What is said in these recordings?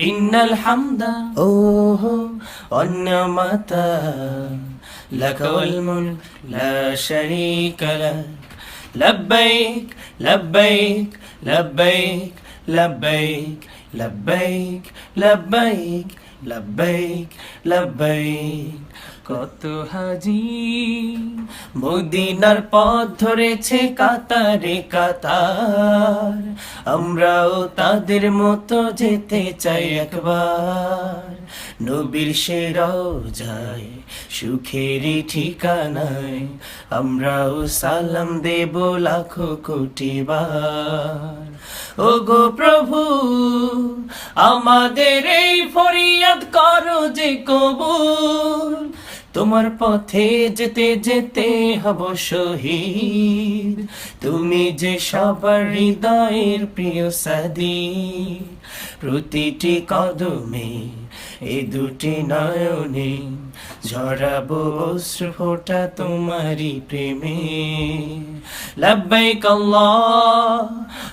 إن الحمد أوه والنعمة لك والملك لا شريك لك. لبيك لبيك لبيك لبيك لبيك لبيك. লব্বাইক লব্বাইক, কত হাজি। মদিনার পথ ধরেছে কাতারে কাতার। আমরাও তাদের মতো যেতে চাই একবার। নবীর সেরাও যায় সুখেরই ঠিকানায় আমরাও সালাম দেব লাখো কোটি বার। ও গো প্রভু, আমাদের এই ফরিয়াদ করো যে কবুল। তোমার পথে যেতে যেতে হব শহীদ। তুমি যে সবার হৃদয়ের প্রিয় সাদি প্রতিটি কদমে এ দুটি নয়নে ঝরাবো অশ্রু ফোটা তোমারই প্রেমে। লব্বাইক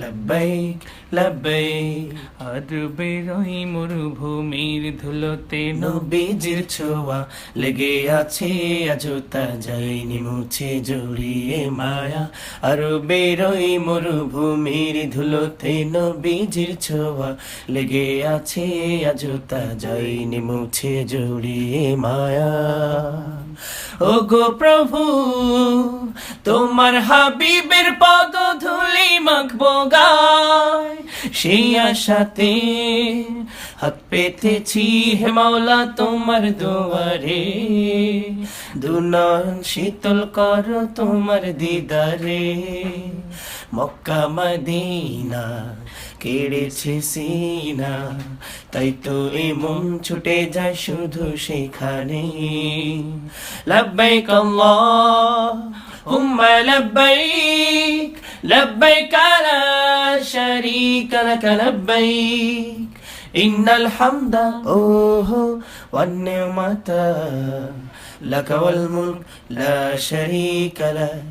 লব্বাইক লব্বাইক আরবের ওই মরুভূমির ধুলোতে নবীজির ছোঁয়া লেগে আছে মুছে জড়িয়ে মায়া আরবের ওই মরুভূমির ধুলোতে নবীজির ছোঁয়া লেগে আছে আজও তা মুছে জড়িয়ে মায়া ও গো প্রভু তোমার হাবিবের পদ ধুলি মাখবো সেই আশাতে হাত পেতেছি হে মাওলা তোমার দুয়ারে। দুনয়ন শীতল কর তোমার দিদারে। মক্কা মদিনা কেড়েছে সিনা, তাই তো এ মন ছুটে যায় শুধু সেখানে। লাভ কম হুম লাভ لبيك لا شريك لك لبيك إن الحمد أوه والنعمة لك والملك لا شريك لك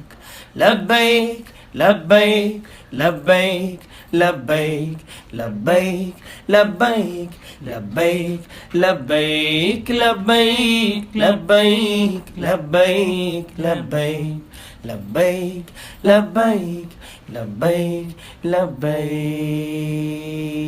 لبيك لبيك لبيك لبيك لبيك لبيك لبيك لبيك لبيك لبيك لبيك لبيك لبيك لبيك لبيك لبيك